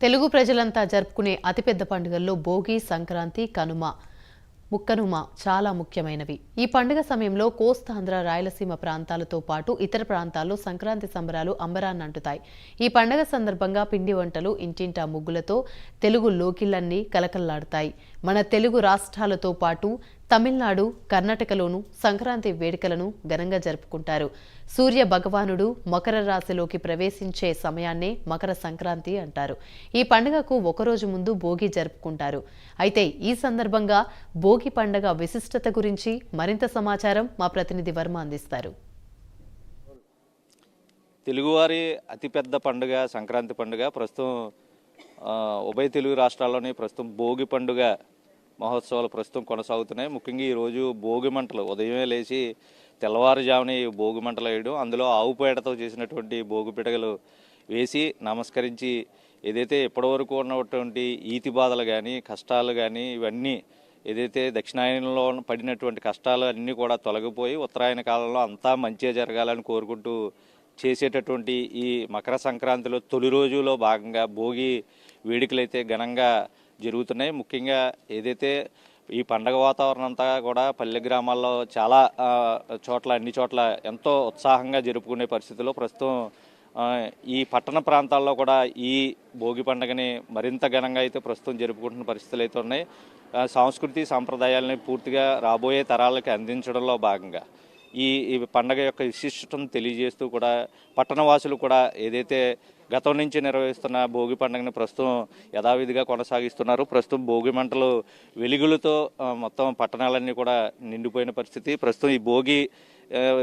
తెలుగు ప్రజలంతా జరుపుకునే అతిపెద్ద పండుగల్లో భోగి సంక్రాంతి కనుమ. ముక్కనుమ చాలా ముఖ్యమైనవి. ఈ పండుగ సమయంలో కోస్తాంధ్ర రాయలసీమ ప్రాంతాలతో పాటు ఇతర ప్రాంతాల్లో సంక్రాంతి సంబరాలు అంబరాన్నంటుతాయి ఈ పండుగ సందర్భంగా పిండి వంటలు ఇంటింటా ముగ్గులతో తెలుగు లోకిళ్ళన్నీ కలకల్లాడుతాయి. మన తెలుగు రాష్ట్రాలతో పాటు తమిళనాడు కర్ణాటకలోనూ సంక్రాంతి వేడుకలను ఘనంగా జరుపుకుంటారు. సూర్య భగవానుడు మకర రాశిలోకి ప్రవేశించే సమయాన్నే మకర సంక్రాంతి అంటారు. ఈ పండుగకు ఒకరోజు ముందు భోగి జరుపుకుంటారు. అయితే ఈ సందర్భంగా భోగి పండుగ విశిష్టత గురించి మరింత సమాచారం మా ప్రతినిధి వర్మ అందిస్తారు. తెలుగువారి అతిపెద్ద పండుగ సంక్రాంతి పండుగ. ప్రస్తుతం ఉభయ తెలుగు రాష్ట్రాల్లోని ప్రస్తుతం భోగి పండుగ మహోత్సవాలు ప్రస్తుతం కొనసాగుతున్నాయి. ముఖ్యంగా ఈరోజు భోగి మంటలు ఉదయమే లేచి తెల్లవారుజామున భోగిమంటలు భోగి మంటలు వేయడం అందులో ఆవుపేటతో చేసినటువంటి భోగి పిడగలు వేసి నమస్కరించి ఏదైతే ఇప్పటివరకు ఉన్నటువంటి ఈతి బాధలు కానీ కష్టాలు కానీ ఇవన్నీ ఏదైతే దక్షిణాయనంలో పడినటువంటి కష్టాలు అన్నీ కూడా తొలగిపోయి ఉత్తరాయణ కాలంలో అంతా మంచిగా జరగాలని కోరుకుంటూ చేసేటటువంటి ఈ మకర సంక్రాంతిలో తొలి రోజులో భాగంగా భోగి వేడుకలైతే ఘనంగా జరుగుతున్నాయి. ముఖ్యంగా ఏదైతే ఈ పండగ వాతావరణం అంతా కూడా పల్లె గ్రామాల్లో చాలా చోట్ల అన్ని చోట్ల ఎంతో ఉత్సాహంగా జరుపుకునే పరిస్థితిలో ప్రస్తుతం ఈ పట్టణ ప్రాంతాల్లో కూడా ఈ భోగి పండుగని మరింత ఘనంగా అయితే ప్రస్తుతం జరుపుకుంటున్న పరిస్థితులు అయితే ఉన్నాయి. సంస్కృతి సాంప్రదాయాలని పూర్తిగా రాబోయే తరాలకి అందించడంలో భాగంగా. ఈ పండగ యొక్క విశిష్టతను తెలియజేస్తూ కూడా పట్టణవాసులు కూడా ఏదైతే గతం నుంచి నిర్వహిస్తున్న భోగి పండుగను ప్రస్తుతం యథావిధిగా కొనసాగిస్తున్నారు. ప్రస్తుతం భోగి మంటలు వెలుగులతో మొత్తం పట్టణాలన్నీ కూడా నిండిపోయిన పరిస్థితి. ప్రస్తుతం ఈ భోగి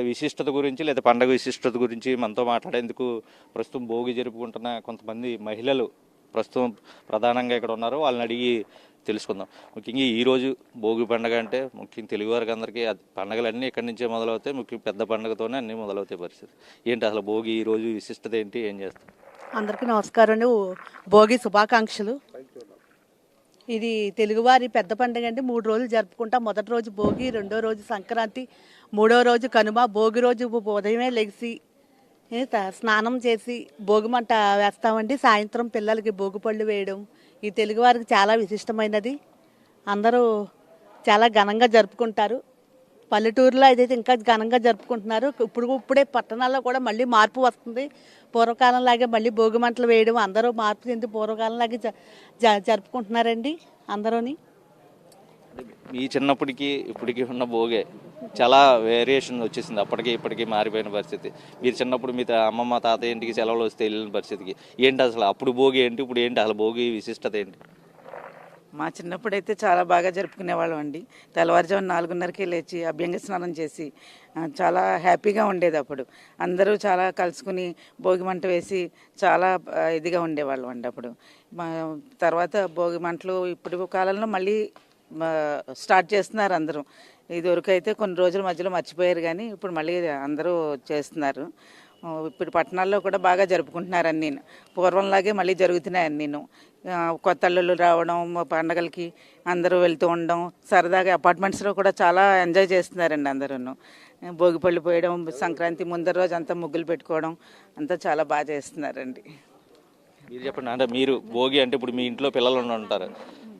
విశిష్టత గురించి లేదా పండగ విశిష్టత గురించి మనతో మాట్లాడేందుకు ప్రస్తుతం భోగి జరుపుకుంటున్న కొంతమంది మహిళలు ప్రస్తుతం ప్రధానంగా ఇక్కడ ఉన్నారు. వాళ్ళని అడిగి తెలుసుకుందాం. ముఖ్యంగా ఈరోజు భోగి పండగ అంటే ముఖ్యంగా తెలుగువారికి అందరికీ పండగలన్నీ పండుగలు ఇక్కడి నుంచే మొదలవుతాయి? ముఖ్యం పెద్ద పండగతోనే అన్నీ మొదలవుతాయి పరిస్థితి. ఏంటి అసలు భోగి ఈ రోజు విశిష్టత ఏంటి? ఏం చేస్తాం అందరికీ నమస్కారం భోగి శుభాకాంక్షలు. ఇది తెలుగువారి పెద్ద పండుగ అంటే మూడు రోజులు జరుపుకుంటాం. మొదటి రోజు భోగి రెండో రోజు సంక్రాంతి మూడో రోజు కనుమ భోగి రోజు ఉదయమే లెగిసి స్నానం చేసి భోగి మంట వేస్తామండి. సాయంత్రం పిల్లలకి భోగి పళ్ళు వేయడం ఈ తెలుగువారికి చాలా విశిష్టమైనది. అందరూ చాలా ఘనంగా జరుపుకుంటారు. పల్లెటూరులో అయితే ఇంకా ఘనంగా జరుపుకుంటున్నారు. ఇప్పుడు ఇప్పుడే పట్టణాల్లో కూడా మళ్ళీ మార్పు వస్తుంది. పూర్వకాలంలాగే మళ్ళీ భోగి మంటలు వేయడం అందరూ మార్పు చెంది పూర్వకాలంలాగే జ- జ- జరుపుకుంటున్నారండి అందరూని. మీ చిన్నప్పటికి ఇప్పటికి ఉన్న భోగే. చాలా వేరియేషన్ వచ్చేసింది. అప్పటికి ఇప్పటికి మారిపోయిన పరిస్థితి. మీరు చిన్నప్పుడు మీ అమ్మమ్మ తాతయ్య ఇంటికి సెలవులు వస్తే వెళ్ళిన పరిస్థితికి. ఏంటి అసలు అప్పుడు భోగి ఏంటి ఇప్పుడు ఏంటి అసలు భోగి విశిష్టత ఏంటి? మా చిన్నప్పుడైతే చాలా బాగా జరుపుకునేవాళ్ళం అండి. తెల్లవారుజామున నాలుగున్నరకే లేచి అభ్యంగ స్నానం చేసి చాలా హ్యాపీగా ఉండేది అప్పుడు. అందరూ చాలా కలుసుకుని భోగి మంట వేసి చాలా ఇదిగా ఉండేవాళ్ళం అండి అప్పుడు. మా తర్వాత భోగి మంటలు ఇప్పుడు కాలంలో మళ్ళీ స్టార్ట్ చేస్తున్నారు అందరూ. ఇదివరకు అయితే కొన్ని రోజుల మధ్యలో మర్చిపోయారు కానీ ఇప్పుడు మళ్ళీ అందరూ చేస్తున్నారు. ఇప్పుడు పట్టణాల్లో కూడా బాగా జరుపుకుంటున్నారు అన్ని పూర్వంలాగే మళ్ళీ జరుగుతున్నాయి అన్నీను. కొత్త అల్లులు రావడం మా పండగలకి అందరూ వెళ్తూ ఉండడం సరదాగా అపార్ట్మెంట్స్లో కూడా చాలా ఎంజాయ్ చేస్తున్నారండి అందరూ భోగిపళ్ళు పోయడం సంక్రాంతి ముందర రోజు అంతా ముగ్గులు పెట్టుకోవడం అంతా చాలా బాగా చేస్తున్నారండి. మీరు చెప్పండి. అంటే మీరు భోగి అంటే ఇప్పుడు మీ ఇంట్లో పిల్లలు ఉండి ఉంటారు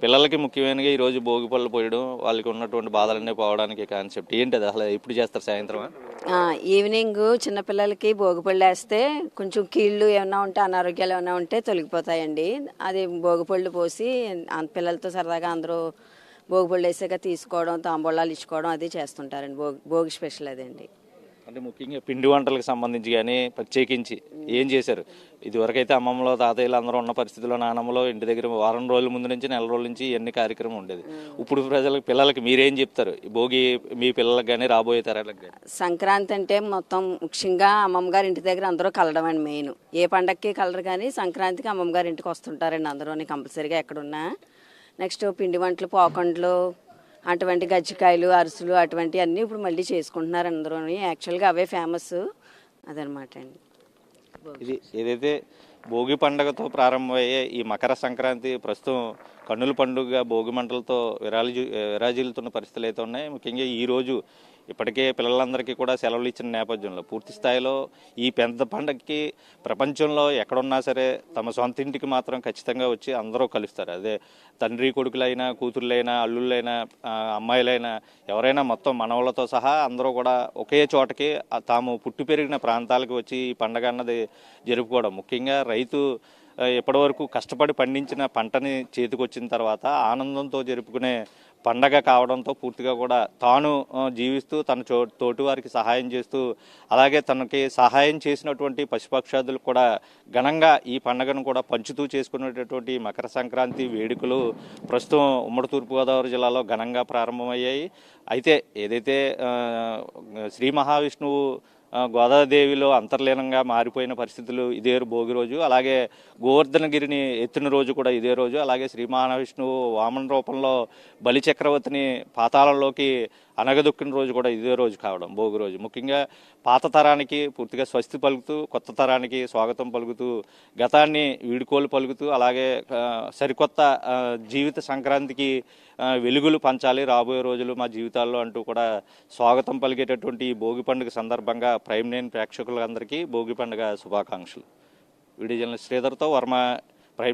పిల్లలకి ముఖ్యమైనగా ఈ రోజు భోగి పళ్ళు పోయడం వాళ్ళకి ఉన్నటువంటి బాధలన్నీ పోవడానికి కాన్సెప్ట్ ఏంటి అది అసలు? ఎప్పుడు చేస్తారు సాయంత్రం ఈవినింగ్ చిన్నపిల్లలకి భోగిపళ్ళు వేస్తే కొంచెం కీళ్ళు ఏమైనా ఉంటే అనారోగ్యాలు ఏమైనా ఉంటే తొలగిపోతాయండి. అది భోగిపళ్ళు పోసి పిల్లలతో సరదాగా అందరూ భోగిపళ్ళు వేసాక తీసుకోవడం తాంబూలాలు ఇచ్చుకోవడం అది చేస్తుంటారండి. భోగి భోగి స్పెషల్ అదండి. అంటే ముఖ్యంగా పిండి వంటలకు సంబంధించి కానీ ప్రత్యేకించి ఏం చేశారు? ఇది వరకైతే అమ్మమ్మలో తాతయ్యలు అందరూ ఉన్న పరిస్థితిలో నానమ్మలో ఇంటి దగ్గర వారం రోజుల ముందు నుంచి నెల రోజుల నుంచి ఎన్ని కార్యక్రమం ఉండేది. ఇప్పుడు ప్రజలకు పిల్లలకి మీరేం చెప్తారు? భోగి మీ పిల్లలకు కానీ రాబోయే తరాలకు కానీ. సంక్రాంతి అంటే మొత్తం ముఖ్యంగా అమ్మమ్మ గారి ఇంటి దగ్గర అందరూ కలడం అండి మెయిన్. ఏ పండక్కి కలరు కానీ సంక్రాంతికి అమ్మమ్మ గారి ఇంటికి వస్తుంటారండి అందరూ కంపల్సరీగా ఎక్కడున్నా. నెక్స్ట్ పిండి వంటలు పోకండ్లు అటువంటి గజ్జికాయలు అరిసెలు అటువంటి అన్నీ ఇప్పుడు మళ్ళీ చేసుకుంటున్నారు అందరూ. యాక్చువల్గా అవే ఫేమస్ అదనమాట అండి. ఇది ఏదైతే భోగి పండుగతో ప్రారంభమయ్యే ఈ మకర సంక్రాంతి ప్రస్తుతం కన్నుల పండుగ భోగి మంటలతో విరాలి విరాజిల్లుతున్న పరిస్థితులు అయితే ఉన్నాయి. ముఖ్యంగా ఈ రోజు ఇప్పటికే పిల్లలందరికీ కూడా సెలవులు ఇచ్చిన నేపథ్యంలో పూర్తి స్థాయిలో ఈ పెద్ద పండగకి ప్రపంచంలో ఎక్కడున్నా సరే తమ సొంత ఇంటికి మాత్రం ఖచ్చితంగా వచ్చి అందరూ కలుస్తారు. అదే తండ్రి కొడుకులైనా కూతుర్లైనా అల్లుళ్ళైనా అమ్మాయిలైనా ఎవరైనా మొత్తం మనవలతో సహా అందరూ కూడా ఒకే చోటకి తాము పుట్టి పెరిగిన ప్రాంతాలకు వచ్చి ఈ పండగ అన్నది జరుపుకోవడం. ముఖ్యంగా రైతు ఇప్పటివరకు కష్టపడి పండించిన పంటని చేతికొచ్చిన తర్వాత ఆనందంతో జరుపుకునే పండగ కావడంతో పూర్తిగా కూడా తాను జీవిస్తూ తన చో తోటి వారికి సహాయం చేస్తూ అలాగే తనకి సహాయం చేసినటువంటి పశుపక్షాదులు కూడా ఘనంగా ఈ పండగను కూడా పంచుతూ చేసుకునేటటువంటి మకర సంక్రాంతి వేడుకలు ప్రస్తుతం ఉమ్మడి తూర్పుగోదావరి జిల్లాలో ఘనంగా ప్రారంభమయ్యాయి. అయితే ఏదైతే శ్రీ మహావిష్ణువు గోదాదేవిలో అంతర్లీనంగా మారిపోయిన పరిస్థితులు ఇదే భోగి రోజు. అలాగే గోవర్ధనగిరిని ఎత్తిన రోజు కూడా ఇదే రోజు. అలాగే శ్రీ మహావిష్ణువు వామన రూపంలో బలి చక్రవర్తిని పాతాళంలోకి అనగదొక్కిన రోజు కూడా ఇదే రోజు కావడం భోగి రోజు. ముఖ్యంగా పాత తరానికి పూర్తిగా స్వస్తి పలుకుతూ కొత్త తరానికి స్వాగతం పలుకుతూ గతాన్ని వీడుకోలు పలుకుతూ అలాగే సరికొత్త జీవిత సంక్రాంతికి వెలుగులు పంచాలి రాబోయే రోజులు మా జీవితాల్లో అంటూ కూడా స్వాగతం పలికేటటువంటి ఈ భోగి పండుగ సందర్భంగా ప్రైమ్ నైన్ ప్రేక్షకులందరికీ భోగి పండుగ శుభాకాంక్షలు. వీడియో జర్నలిస్ట్ శ్రీధర్తో వర్మ ప్రైమ్